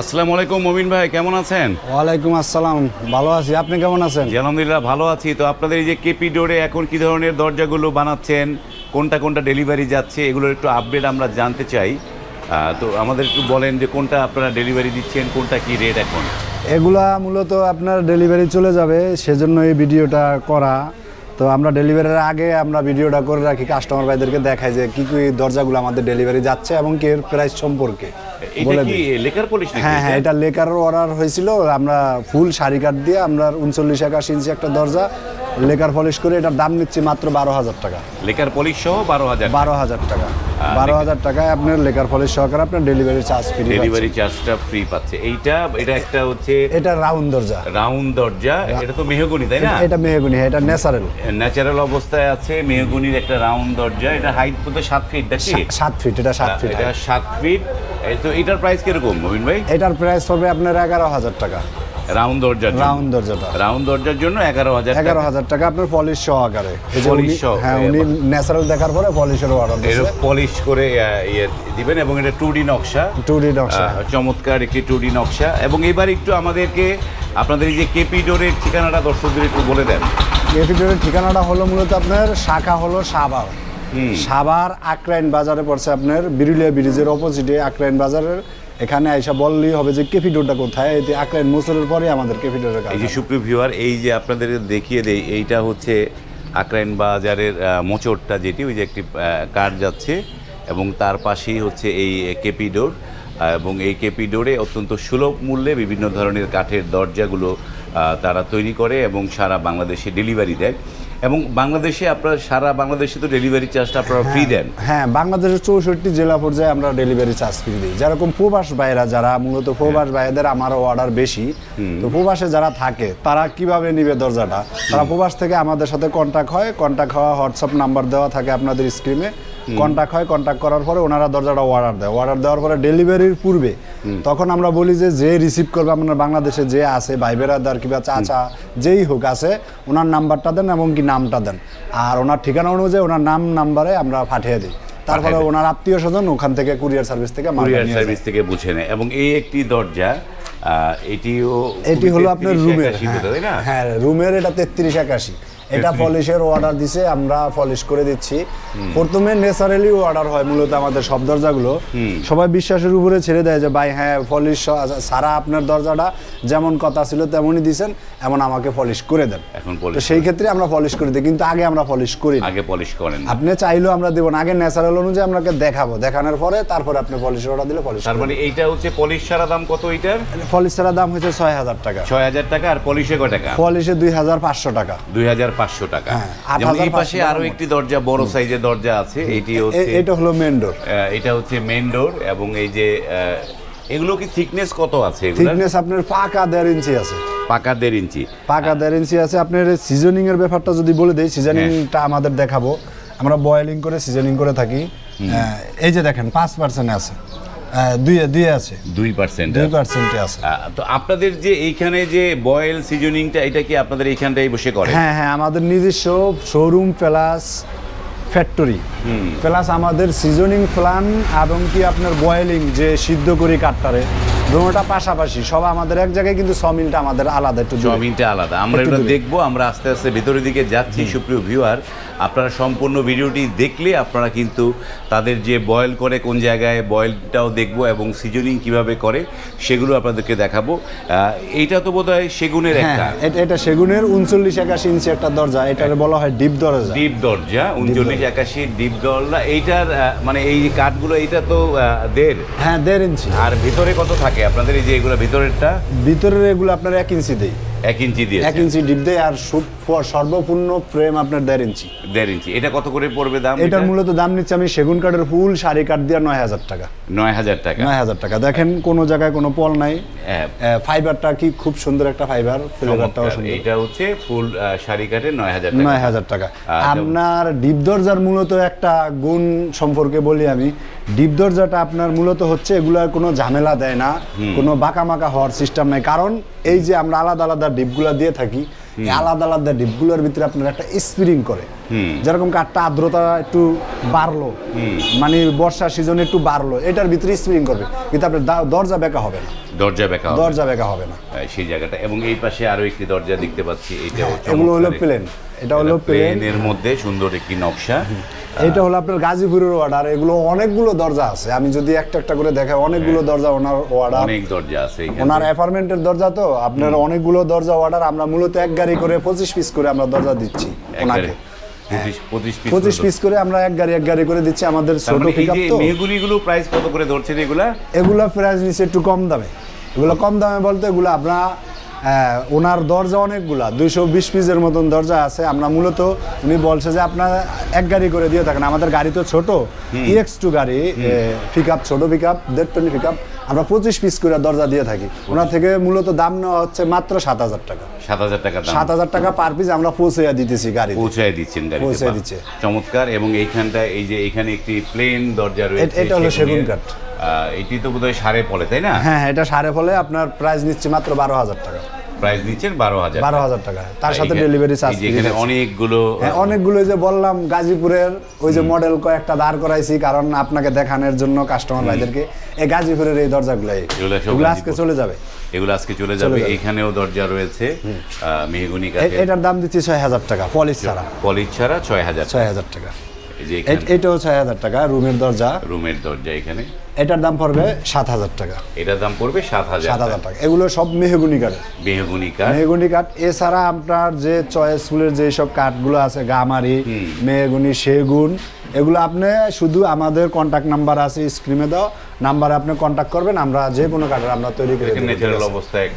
আসসালামু আলাইকুম মমিন ভাই কেমন আছেন? ওয়ালাইকুম আসসালাম ভালো আছি। আপনি কেমন আছেন? জি আলহামদুলিল্লাহ ভালো আছি। তো আপনাদের এই যে কেপি ডোরে এখন কি ধরনের দরজাগুলো বানাচ্ছেন কোনটা কোনটা ডেলিভারি যাচ্ছে এগুলোর একটু আপডেট আমরা জানতে চাই। তো আমাদের একটু বলেন যে কোনটা আপনারা ডেলিভারি দিচ্ছেন কোনটা কি রেট এখন? এগুলা মূলত আপনার ডেলিভারি চলে যাবে সেজন্য এই ভিডিওটা করা। তো আমরা ডেলিভারির আগে আমরা ভিডিওটা করে রাখি কাস্টমার ভাইদেরকে দেখাই যে কি কি দরজাগুলো আমাদের ডেলিভারি যাচ্ছে এবং কি এর প্রাইস সম্পর্কে। এটা বলে কি দিই। লেকার পলিশ হ্যাঁ হ্যাঁ এটা? এটা লেকার অর্ডার হয়েছিল। আমরা ফুল শাড়ি কাঠ দিয়ে আমরা উনচল্লিশ একাশি ইঞ্চি একটা দরজা লেকার পলিশ করে এটার দাম নিচ্ছি মাত্র বারো হাজার টাকা। লেকার পলিশ সহ বারো হাজার বারো হাজার টাকা। বারো হাজার টাকায় আপনার লেকার পলিশ সহকারে আপনার ডেলিভারি চার্জ ফ্রি ডেলিভারি চার্জটা ফ্রি পাচ্ছে। এইটা এটা একটা হচ্ছে এটা রাউন্ড দরজা। রাউন্ড দরজা। এটা তো মেহগুনি তাই না? এটা মেহগুনি এটা ন্যাচারাল ন্যাচারাল অবস্থায় আছে মেহগুনির একটা রাউন্ড দরজা। এটা হাইট তো সাত ফিট নাকি? সাত ফিট এটা সাত ফিট এটা সাত ফিট এই তো এটার প্রাইস কীরকম মবিন ভাই? এটার প্রাইস হবে আপনার এগারো হাজার টাকা। রাউন্ড দরজার রাউন্ড দরজাটা রাউন্ড দরজার জন্য এগারো হাজার এগারো হাজার টাকা আপনার পলিশ সহকারে এই যে Polish হ্যাঁ উনি ন্যাচারাল দেখার পরে পলিশের অর্ডার দিয়েছে পলিশ করে ইয়ে দিবেন এবং এটা টু ডি নকশা। টু ডি নকশা। চমৎকার একটি টু ডি নকশা। এবং এবার একটু আমাদেরকে আপনাদের এই যে কেপি ডোরের ঠিকানাটা দর্শকদের একটু বলে দেন। এপিডোরের ঠিকানাটা হলো মূলত আপনার শাখা হলো সাবার সাভার আক্রাইন বাজারে পড়ছে আপনার বিরুলিয়া ব্রিজের অপোজিটে আক্রাইন বাজারের এখানে আইসা বললেই হবে যে কেপিডোরটা কোথায়? এতে আক্রাইন মোসরের পরে আমাদের কেপিডোরের কাজ এই যে সুপ্রিয় ভিউয়ার এই যে আপনাদের দেখিয়ে দেই এইটা হচ্ছে আকরাইন বাজারের আহ, মোচড়টা যেটি ওই যে একটি কার যাচ্ছে এবং তার পাশেই হচ্ছে এই কেপিডোর এবং এই কেপিডোরে অত্যন্ত সুলভ মূল্যে বিভিন্ন ধরনের কাঠের দরজাগুলো তারা তৈরি করে এবং সারা বাংলাদেশে ডেলিভারি দেয়। এবং বাংলাদেশে আপনারা সারা বাংলাদেশে তো ডেলিভারি চার্জটা আপনারা ফ্রি দেন। হ্যাঁ বাংলাদেশের চৌষট্টি জেলা পর্যায়ে আমরা ডেলিভারি চার্জ ফ্রি দিই। যেরকম প্রবাস বাইরা যারা মূলত প্রবাস ভাইদের আমারও অর্ডার বেশি তো প্রবাসে যারা থাকে তারা কীভাবে নিবে দরজাটা? তারা প্রবাস থেকে আমাদের সাথে কন্ট্যাক্ট হয় কন্ট্যাক্ট হওয়া হোয়াটসঅ্যাপ নাম্বার দেওয়া থাকে আপনাদের স্ক্রিনে কন্ট্যাক্ট হয় কন্ট্যাক্ট করার পরে ওনারা দরজাটা অর্ডার দেয়। অর্ডার দেওয়ার পরে ডেলিভারির পূর্বে তখন আমরা বলি যে যে রিসিভ করবে আপনার বাংলাদেশে যে আছে ভাই বেড়াদার কিংবা চাচা যেই হোক আছে ওনার নাম্বারটা দেন এবং কি নামটা দেন। আর ওনার ঠিকানা অনুযায়ী ওনার নাম নাম্বারে আমরা পাঠিয়ে দিই। তারপরে ওনার আত্মীয় স্বজন ওখান থেকে কুরিয়ার সার্ভিস থেকে কুরিয়ার সার্ভিস থেকে বুঝে নেয়। এবং এই একটি দরজা এটিও এটি হলো আপনার রুমের হ্যাঁ রুমের এটা তেত্রিশ একাশি। এটা 33 পলিশের অর্ডার দিছে আমরা পলিশ করে দিচ্ছি। প্রথমে ন্যাচারালি অর্ডার হয় মূলত আমাদের সব দরজাগুলো। সবাই বিশ্বাসের উপরে ছেড়ে দেয় যে ভাই হ্যাঁ পলিশ সারা আপনার দরজাটা যেমন কথা ছিল তেমনই দিছেন এমন আমাকে পলিশ করে দেন। এখন তো সেই ক্ষেত্রে আমরা পলিশ করে দিই কিন্তু আগে আমরা পলিশ করি আগে পলিশ করেন আপনি চাইলেও আমরা দেবো না আগে ন্যাচারাল অনুযায়ী আপনাকে দেখাবো। দেখানোর পরে তারপরে আপনি পলিশের অর্ডার দিলে পলিশ তার মানে এইটা হচ্ছে পলিশ সারা দাম কত এইটার? পলিশ ছাড়া দাম হচ্ছে ছয় হাজার টাকা। ছয় হাজার টাকা আর পলিশে কয় টাকা? পলিশে দুই হাজার পাঁচশো টাকা। দুই হাজার পাঁচশো টাকা। হ্যাঁ, যেমন এই পাশে আরও একটি দরজা বড় সাইজের দরজা আছে এটি হচ্ছে এটা হলো মেন ডোর এটা হচ্ছে মেন ডোর এবং এই যে এগুলো কি থিকনেস কত আছে থিকনেস আপনার পাকা দেড় ইঞ্চি আছে। পাকা দেড় ইঞ্চি পাকা দেড় ইঞ্চি আছে। আপনার সিজনিং এর ব্যাপারটা যদি বলে দেই সিজনিংটা আমাদের দেখাবো। আমরা বয়েলিং করে সিজনিং করে থাকি। এই যে দেখেন পাঁচ পার্সেন্ট আছে। দুই দুই আছে। দুই পার্সেন্ট দুই পার্সেন্টে আছে। তো আপনাদের যে এইখানে যে বয়েল সিজনিংটা এটা কি আপনাদের এইখানটাই বসে করে? হ্যাঁ হ্যাঁ আমাদের নিজস্ব শোরুম প্লাস ফ্যাক্টরি প্লাস আমাদের সিজনিং প্ল্যান এবং কি আপনার বয়েলিং যে সিদ্ধ করি কাঠটারে দুটোটা পাশাপাশি। সব আমাদের এক জায়গায় কিন্তু সমিলটা আমাদের আলাদা একটু। জমিনটা আলাদা। আমরা এটা। দেখব আমরা আস্তে আস্তে ভিতরের দিকে যাচ্ছি সুপ্রিয় ভিউয়ার আপনারা সম্পূর্ণ ভিডিওটি দেখলে আপনারা কিন্তু তাদের যে বয়েল করে কোন জায়গায় বয়েলটাও দেখব এবং সিজনিং কীভাবে করে সেগুলো আপনাদেরকে দেখাবো। এইটা তো সেগুনের হ্যাঁ একটা। হ্যাঁ, এটা- এটা সেগুনের উনচল্লিশ একাশি ইঞ্চি একটা দরজা। এটারে বলা হয় ডিপ দরজা। ডিপ দরজা উনচল্লিশ একাশি ডিপ দরজা। এইটার মানে এই কাঠগুলো এইটা তো দেড়? হ্যাঁ দেড় ইঞ্চি। আর ভিতরে কত থাকে? আপনাদের এই যে এগুলো ভিতরেরটা? ভিতরের এগুলো আপনার এক ইঞ্চি দেই এক ইঞ্চি দিয়ে এক ইঞ্চি ডিপ দেয় আর সু- সর্বপূর্ণ ফ্রেম আপনার দেড় ইঞ্চি। দেড় ইঞ্চি। এটা কত করে পড়বে দাম এটার এটা? মূলত দাম নিচ্ছে আমি সেগুন কাঠের ফুল শাড়ি কাঠ দিয়ে নয় হাজার টাকা। নয় হাজার টাকা। নয় হাজার টাকা। দেখেন কোনো জায়গায় কোনো পল নাই। হ্যাঁ, ফাইবারটা কি খুব সুন্দর একটা ফাইবার ফ্লেভারটাও সুন্দর। এটা হচ্ছে ফুল শাড়ি কাটে নয় হাজার টাকা। নয় হাজার টাকা। আপনার ডিপ দরজার মূলত একটা গুণ সম্পর্কে বলি আমি। ডিপ দরজাটা আপনার মূলত হচ্ছে এগুলার কোনো ঝামেলা দেয় না। কোনো বাঁকা মাকা হওয়ার সিস্টেম নাই। কারণ এই যে আমরা আলাদা আলাদা ডিপগুলা দিয়ে থাকি আলাদা আলাদা ডিপগুলোর ভিতরে আপনার একটা স্প্রিং করে। যেরকম কাঠটা আর্দ্রতা একটু বাড়লো মানে বর্ষা সিজনে একটু বাড়লো এটার ভিতরে স্প্রিং করবে। কিন্তু আপনার দরজা বেঁকা হবে না। দরজা বেঁকা হবে। দরজা বেঁকা হবে না। সেই জায়গাটা। এবং এই পাশে আরও একটি দরজা দেখতে পাচ্ছি এটা এগুলো হলো প্লেন এটা হলো প্লেন প্লেনের মধ্যে সুন্দর একটি নকশা। এটা হলো আপনার গাজীপুরের অর্ডার এগুলো অনেকগুলো দরজা আছে। আমি যদি একটা একটা করে দেখাই অনেকগুলো দরজা ওনার অর্ডার অনেক দরজা আছে ওনার অ্যাপার্টমেন্টের দরজা তো আপনার অনেকগুলো দরজা অর্ডার আমরা মূলত এক গাড়ি করে পঁচিশ পিস করে আমরা দরজা দিচ্ছি ওনাকে। পঁচিশ পঁচিশ পিস করে আমরা এক গাড়ি এক গাড়ি করে দিচ্ছি আমাদের ছোট মানে এই পিক যে তো। মেহগুনিগুলো প্রাইস কত করে ধরছেন এগুলা? এগুলো প্রাইস নিচ্ছে একটু কম দামে। এগুলো কম দামে বলতে এগুলো আপনার ওনার দরজা অনেকগুলা দুইশো বিশ পিসের মতন দরজা আছে। আমরা মূলত উনি বলছে যে আপনার এক গাড়ি করে দিয়ে থাকেন। আমাদের গাড়ি তো ছোট। ইএক্স টু গাড়ি পিক আপ ছোট পিক আপ দেড় টন পিক আপ আমরা পঁচিশ পিস করে দরজা দিয়ে থাকি। ওনার থেকে মূলত দাম নেওয়া হচ্ছে মাত্র সাত হাজার টাকা। সাত হাজার টাকা সাত হাজার টাকা পার পিস আমরা পৌঁছে দিতেছি গাড়ি পৌঁছায় দিচ্ছেন গাড়িতে। পৌঁছায় বাহ, দিচ্ছে। চমৎকার। এবং এইখানটা এই যে এখানে একটি প্লেন দরজা রয়েছে এটা হলো সেগুন কাঠ। এটি তো বোধহয় সাড়ে পলে তাই না? হ্যাঁ হ্যাঁ, এটা সাড়ে ফলে। আপনার প্রাইস নিচ্ছে মাত্র বারো হাজার টাকা। প্রাইস দিচ্ছেন বারো হাজার বারো হাজার টাকা। তার সাথে ডেলিভারি চার্জ এখানে অনেকগুলো হ্যাঁ অনেকগুলো যে বললাম গাজীপুরের ওই যে মডেল কয়েকটা দাঁড় করাইছি কারণ আপনাকে দেখানোর জন্য কাস্টমার ভাইদেরকে এই গাজীপুরের এই দরজাগুলো এগুলো আজকে চলে যাবে। এগুলো আজকে চলে যাবে। এখানেও দরজা রয়েছে মেহগুনি এটার দাম দিচ্ছি ছয় হাজার টাকা পলিশ ছাড়া। পলিশ ছাড়া ছয় হাজার ছয় হাজার টাকা। এটাও ছয় হাজার টাকা রুমের দরজা। রুমের দরজা এখানে। এটার দাম পড়বে সাত হাজার টাকা। এটার দাম পড়বে সাত হাজার সাত হাজার টাকা। এগুলো সব মেহগুনি কাঠ। মেহগুনি কাঠ। মেহগুনি কাঠ। এছাড়া আপনার যে চয়েস ফুলের যেসব কাঠগুলো আছে গামারি মেহগুনি সেগুন এগুলো আপনি শুধু আমাদের কন্ট্যাক্ট নাম্বার আছে স্ক্রিনে দাও নাম্বারে আপনি কন্ট্যাক্ট করবেন আমরা যে কোনো কাঠের আমরা তৈরি করে ন্যাচারাল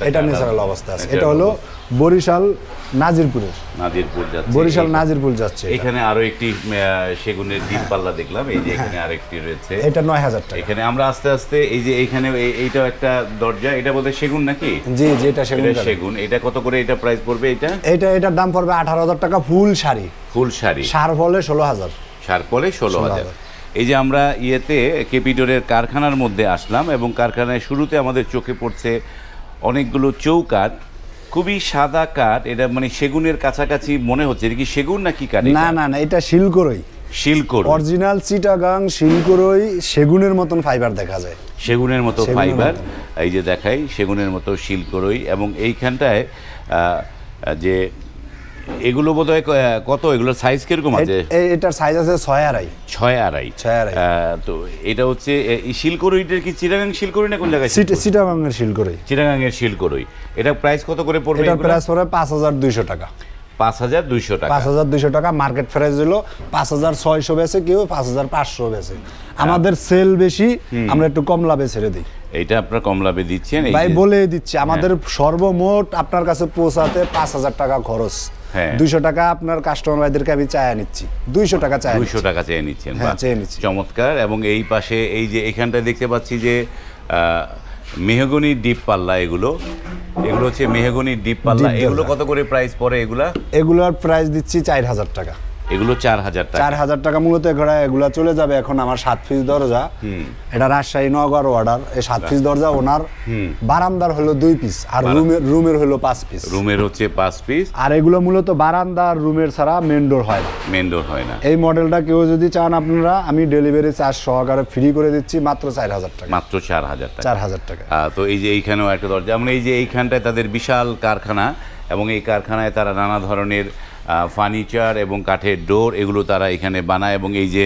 এটা ন্যাচারাল অবস্থা আছে। এটা হলো বরিশাল নাজিরপুরের। নাজিরপুর যাচ্ছে বরিশাল নাজিরপুর যাচ্ছে এখানে আরও একটি সেগুনের ডিপ দেখলাম এই যে এখানে আরেকটি রয়েছে। এটা নয় হাজার টাকা। এখানে আমরা আস্তে আস্তে এই যে এইখানে এই- এইটাও একটা দরজা এটা বোধহয় সেগুন নাকি? জি জি এটা সেগুন। সেগুন। এটা কত করে এটা প্রাইস পড়বে এটা? এটা এটার দাম পড়বে আঠারো হাজার টাকা ফুল শাড়ি। ফুল শাড়ি। সার ফলে ষোলো হাজার। সার পলে ষোলো হাজার। এই যে আমরা ইয়েতে কেপিডোরের কারখানার মধ্যে আসলাম এবং কারখানায় শুরুতে আমাদের চোখে পড়ছে অনেকগুলো চৌকাঠ খুবই সাদা কাঠ এটা মানে সেগুনের কাছাকাছি মনে হচ্ছে। এটা কি সেগুন নাকি কাঠ না না না এটা শিলকরই। শিলকর অরিজিনাল চিটাগাং শিলকরই সেগুনের মতন ফাইবার দেখা যায়। সেগুনের মতো ফাইবার। এই যে দেখাই সেগুনের মতো শিলকরই এবং এইখানটায় যে এগুলো বোধহয় কত? এগুলোর সাইজ কীরকম আছে? এটার সাইজ আছে ছয় আড়াই। ছয় আড়াই। ছয় আড়াই। তো এটা হচ্ছে শিলকরইটার কি চিরাগাং শিলকরই না কোন জায়গায় সিট- চিটাগাংয়ের শিলকরই। চিরাগাং এর শিলকরই। এটা প্রাইস কত করে পড়বে এগুলো? প্রাইস পড়ে পাঁচ হাজার দুইশো টাকা। পাঁচ হাজার দুইশো টাকা। পাঁচ হাজার দুইশো টাকা। মার্কেট প্রাইস হলো পাঁচ হাজার ছয়শো বেছে কেউ পাঁচ হাজার পাঁচশো বেছে আমাদের সেল বেশি আমরা একটু কম লাভে ছেড়ে দিই। এইটা আপনার কম লাভে দিচ্ছেন ভাই বলে দিচ্ছি আমাদের সর্বমোট আপনার কাছে পৌঁছাতে পাঁচ হাজার টাকা খরচ। হ্যাঁ। দুইশো টাকা আপনার কাস্টমার ভাইদেরকে আমি চায়া নিচ্ছি। দুইশো টাকা চায় দুইশো টাকা চেয়ে নিচ্ছেন হ্যাঁ, চেয়ে নিচ্ছি। চমৎকার এবং এই পাশে এই যে এখানটায় দেখতে পাচ্ছি যে মেহগনি ডিপ পাল্লা এগুলো। এগুলো হচ্ছে মেহগনি ডিপ পাল্লা। এগুলো কত করে প্রাইস পড়ে এগুলা? এগুলোর প্রাইস দিচ্ছি চার হাজার টাকা। এগুলো চার হাজার টাকা। চার হাজার টাকা মূলত এগুলা এগুলা চলে যাবে এখন আমার সাত পিস দরজা। এটা রাজশাহী নগর অর্ডার এই সাত পিস দরজা ওনার। বারান্দার হলো দুই পিস আর রুমের রুমের হলো পাঁচ পিস রুমের হচ্ছে পাঁচ পিস আর এগুলো মূলত বারান্দা আর রুমের ছাড়া মেন ডোর হয়। না মেন্ডোর হয় না। এই মডেলটা কেউ যদি চান আপনারা আমি ডেলিভারি চার্জ সহকারে ফ্রি করে দিচ্ছি মাত্র চার হাজার টাকা। মাত্র চার হাজার টাকা। চার হাজার টাকা। তো এই যে এইখানেও একটা দরজা আমরা এই যে এইখানটায় তাদের বিশাল কারখানা এবং এই কারখানায় তারা নানা ধরনের ফার্নিচার এবং কাঠের ডোর এগুলো তারা এখানে বানায় এবং এই যে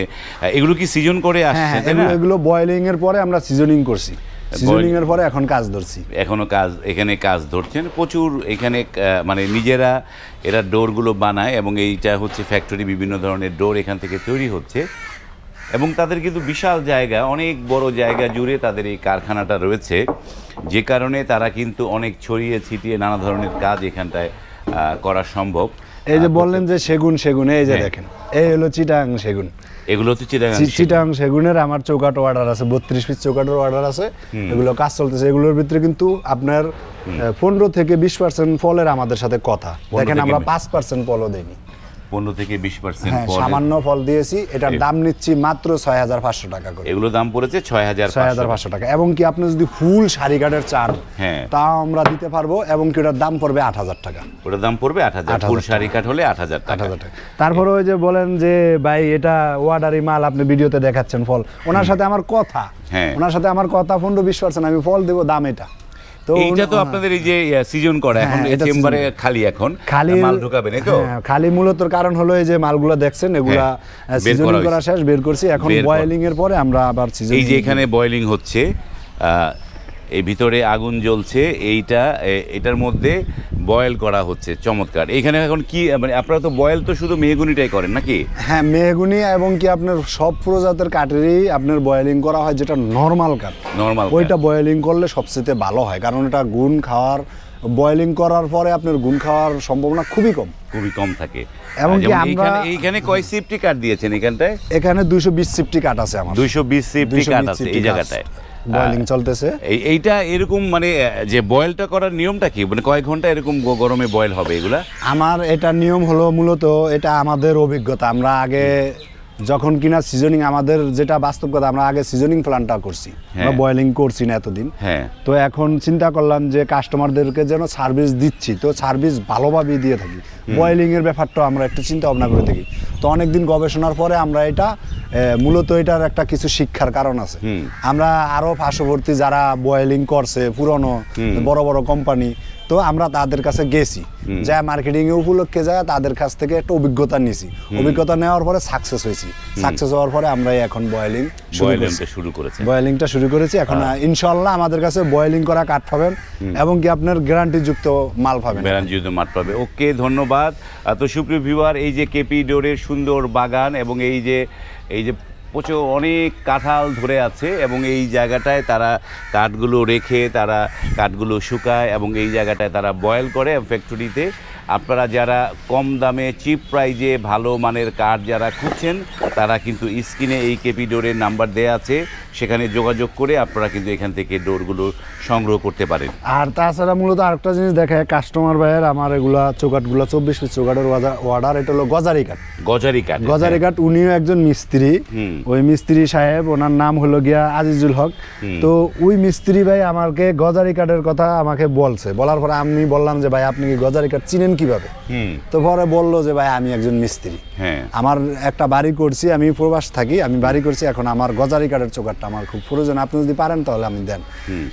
এগুলো কি সিজন করে হ্যাঁ আসছে হ্যাঁ এগুলো বয়েলিং এর পরে আমরা সিজনিং করছি। সিজনিং এর পরে এখন কাজ ধরছি। এখনও কাজ এখানে কাজ ধরছেন। প্রচুর এখানে মানে নিজেরা এরা ডোরগুলো বানায় এবং এইটা হচ্ছে ফ্যাক্টরি বিভিন্ন ধরনের ডোর এখান থেকে তৈরি হচ্ছে। এবং তাদের কিন্তু বিশাল জায়গা অনেক বড় জায়গা জুড়ে তাদের এই কারখানাটা রয়েছে। যে কারণে তারা কিন্তু অনেক ছড়িয়ে ছিটিয়ে নানা ধরনের কাজ এখানটায় করা সম্ভব। এই যে বললেন যে সেগুন সেগুন এই যে হ্যাঁ। দেখেন। এই হলো চিটাং সেগুন। এগুলো তো চিটাং চিটাং সেগুনের আমার চৌকাট অর্ডার আছে বত্রিশ পিস চৌকাটের অর্ডার আছে। এগুলো কাজ চলতেছে। এগুলোর ভিতরে কিন্তু আপনার পনেরো থেকে বিশ পার্সেন্ট ফলের আমাদের সাথে কথা। দেখেন আমরা 20 পাঁচ পার্সেন্ট ফলও দেইনি। পনেরো থেকে বিশ পার্সেন্ট হ্যাঁ সামান্য ফল দিয়েছি এটার দাম নিচ্ছি মাত্র ছয় হাজার পাঁচশো টাকা করে। এগুলো দাম পড়েছে ছয় হাজার ছয় হাজার পাঁচশো টাকা। এবং কি আপনি যদি ফুল শাড়ি কাঠের চান হ্যাঁ। তাও আমরা দিতে পারব এবং কি ওটার দাম পড়বে আট হাজার টাকা। ওটার দাম পড়বে আট হাজার। ফুল শাড়ি কাঠ হলে আট হাজার আট হাজার টাকা। তারপরে ওই যে বলেন যে ভাই এটা ওয়ার্ডারি মাল আপনি ভিডিওতে দেখাচ্ছেন ফল। ওনার সাথে আমার কথা। হ্যাঁ। ওনার সাথে আমার কথা পনেরো বিশ পার্সেন্ট আমি ফল দেবো দাম এটা। তো এইটা তো আপনাদের এই যে সিজন করা এখন হ্যাঁ, চেম্বারে খালি এখন খালি মাল ঢুকাবে না তো হ্যাঁ, খালি মূলত কারণ হলো এই যে মালগুলো দেখছেন এগুলা সিজন করা শেষ বের করছি। এখন বয়েলিং এর পরে আমরা আবার সিজন এই যে এখানে বয়েলিং হচ্ছে আহ, এই ভিতরে আগুন জ্বলছে এইটা এটার মধ্যে বয়েল করা হচ্ছে চমৎকার। এখানে এখন কি মানে আপনারা তো বয়েল তো শুধু মেহগুনিটাই করেন নাকি? হ্যাঁ মেহগুনি এবং কি আপনার সব প্রজাতের কাঠেরই আপনার বয়েলিং করা হয় যেটা নর্মাল কাঠ। নর্মাল ওইটা বয়েলিং করলে সবচেয়ে ভালো হয় কারণ এটা গুণ খাওয়ার বয়েলিং করার পরে আপনার গুণ খাওয়ার সম্ভাবনা খুবই কম। খুবই কম থাকে। এবং কি আমরা- এইখানে কয় সিফটি কাঠ দিয়েছেন এখানটায়? এখানে দুইশো বিশ সিফটি কাঠ আছে আমার। দুইশো বিশ সিফটি কাঠ আছে এই জায়গাটায়। বয়েলিং চলতেছে। এই এইটা এরকম মানে যে বয়েলটা করার নিয়মটা কি? মানে কয়েক ঘণ্টা এরকম গরমে বয়েল হবে এগুলা? আমার এটা নিয়ম হলো মূলত এটা আমাদের অভিজ্ঞতা। আমরা আগে যখন কিনা সিজনিং আমাদের যেটা বাস্তব কথা আমরা আগে সিজনিং প্ল্যানটা করছি আমরা হ্যাঁ। বয়েলিং করছি না এতদিন। হ্যাঁ। তো এখন চিন্তা করলাম যে কাস্টমারদেরকে যেন সার্ভিস দিচ্ছি তো সার্ভিস ভালোভাবে দিয়ে থাকি। বয়েলিং এর ব্যাপারটা আমরা একটু চিন্তা ভাবনা করে থাকি। তো অনেকদিন গবেষণার পরে আমরা এটা মূলত এটার একটা কিছু শিক্ষার কারণ আছে। আমরা আরও পার্শ্ববর্তী যারা বয়েলিং করছে পুরনো বড় বড় কোম্পানি তো আমরা তাদের কাছে গেছি। যা মার্কেটিং এ উপলক্ষে যায় তাদের কাছ থেকে একটা অভিজ্ঞতা নিছি। অভিজ্ঞতা নেওয়ার পরে সাকসেস হয়েছি। সাকসেস হওয়ার পরে আমরা এখন বয়েলিং শুরু করছি। বয়েলিংটা শুরু করেছি। এখন ইনশাল্লাহ আমাদের কাছে বয়েলিং করা কাঠ পাবেন এবং কি আপনার গ্যারান্টি যুক্ত মাল পাবেন। বেড়ানজিত মাঠ পাবে। ওকে ধন্যবাদ। তো সুপ্রিয় ভিউয়ার এই যে কেপি ডোরের সুন্দর বাগান এবং এই যে এই যে প্রচুর, অনেক কাঁঠাল ধরে আছে এবং এই জায়গাটায় তারা কাঠগুলো রেখে, তারা কাঠগুলো শুকায় এবং এই জায়গাটায় তারা বয়েল করে ফ্যাক্টরিতে আপনারা যারা কম দামে চিপ প্রাইজে ভালো মানের কাঠ যারা খুঁজছেন তারা কিন্তু স্ক্রিনে এই কেপি ডোরের নাম্বার দেওয়া আছে। সেখানে যোগাযোগ করে আপনারা কিন্তু এখান থেকে ডোরগুলো সংগ্রহ করতে পারেন। আর তাছাড়া মূলত আরেকটা জিনিস দেখায় কাস্টমার ভাইয়ের আমার এগুলা চৌকাটগুলো চব্বিশ পিস চৌকাটের অর্ডার এটা হলো গজারি কাঠ। গজারি কাঠ গজারি কাঠ উনিও একজন মিস্ত্রি। ওই মিস্ত্রি সাহেব ওনার নাম হলো গিয়া আজিজুল হক। তো ওই মিস্ত্রি ভাই আমাকে গজারি কাঠের কথা আমাকে বলছে। বলার পরে আমি বললাম যে ভাই আপনি কি গজারি কাঠ চিনেন কীভাবে? তো পরে বলল যে ভাই আমি একজন মিস্ত্রি। হ্যাঁ। আমার একটা বাড়ি করছি আমি প্রবাস থাকি আমি বাড়ি করছি এখন আমার গজারি কাঠের চোকারটা আমার খুব প্রয়োজন। আপনি যদি পারেন তাহলে আমি দেন।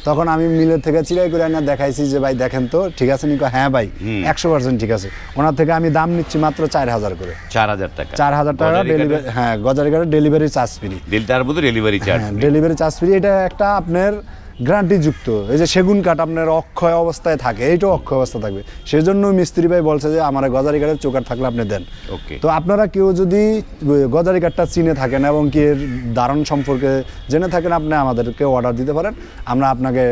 তখন আমি মিলের থেকে চিরাই করে আনা দেখাইছি যে ভাই দেখেন তো ঠিক আছে? নিকো হ্যাঁ ভাই একশো পার্সেন্ট ঠিক আছে। ওনার থেকে আমি দাম নিচ্ছি মাত্র চার হাজার করে। চার হাজার টাকা। চার হাজার টাকা ডেলিভারি হ্যাঁ গজারি কাঠের ডেলিভারি চার্জ ফ্রি তার মধ্যে delivery charge delivery charge free এটা একটা আপনার গ্যারান্টি যুক্ত এই যে সেগুন কাঠ আপনার অক্ষয় অবস্থায় থাকে এইটাও অক্ষয় অবস্থা থাকবে। সেই জন্য মিস্ত্রি ভাই বলছে যে আমার গজারি কাঠের চোকার থাকলে আপনি দেন। ওকে। তো আপনারা কেউ যদি গজারি কাঠটা চিনে থাকেন এবং কি এর ধারণ সম্পর্কে জেনে থাকেন আপনি আমাদেরকে অর্ডার দিতে পারেন। আমরা আপনাকে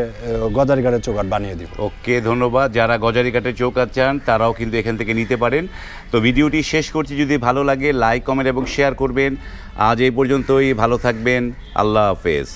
গজারি কাঠের চৌকাঠ বানিয়ে দিব। ওকে ধন্যবাদ। যারা গজারি কাঠের চৌকাত চান তারাও কিন্তু এখান থেকে নিতে পারেন। তো ভিডিওটি শেষ করছি। যদি ভালো লাগে লাইক কমেন্ট এবং শেয়ার করবেন। আজ এই পর্যন্তই। ভালো থাকবেন। আল্লাহ হাফেজ।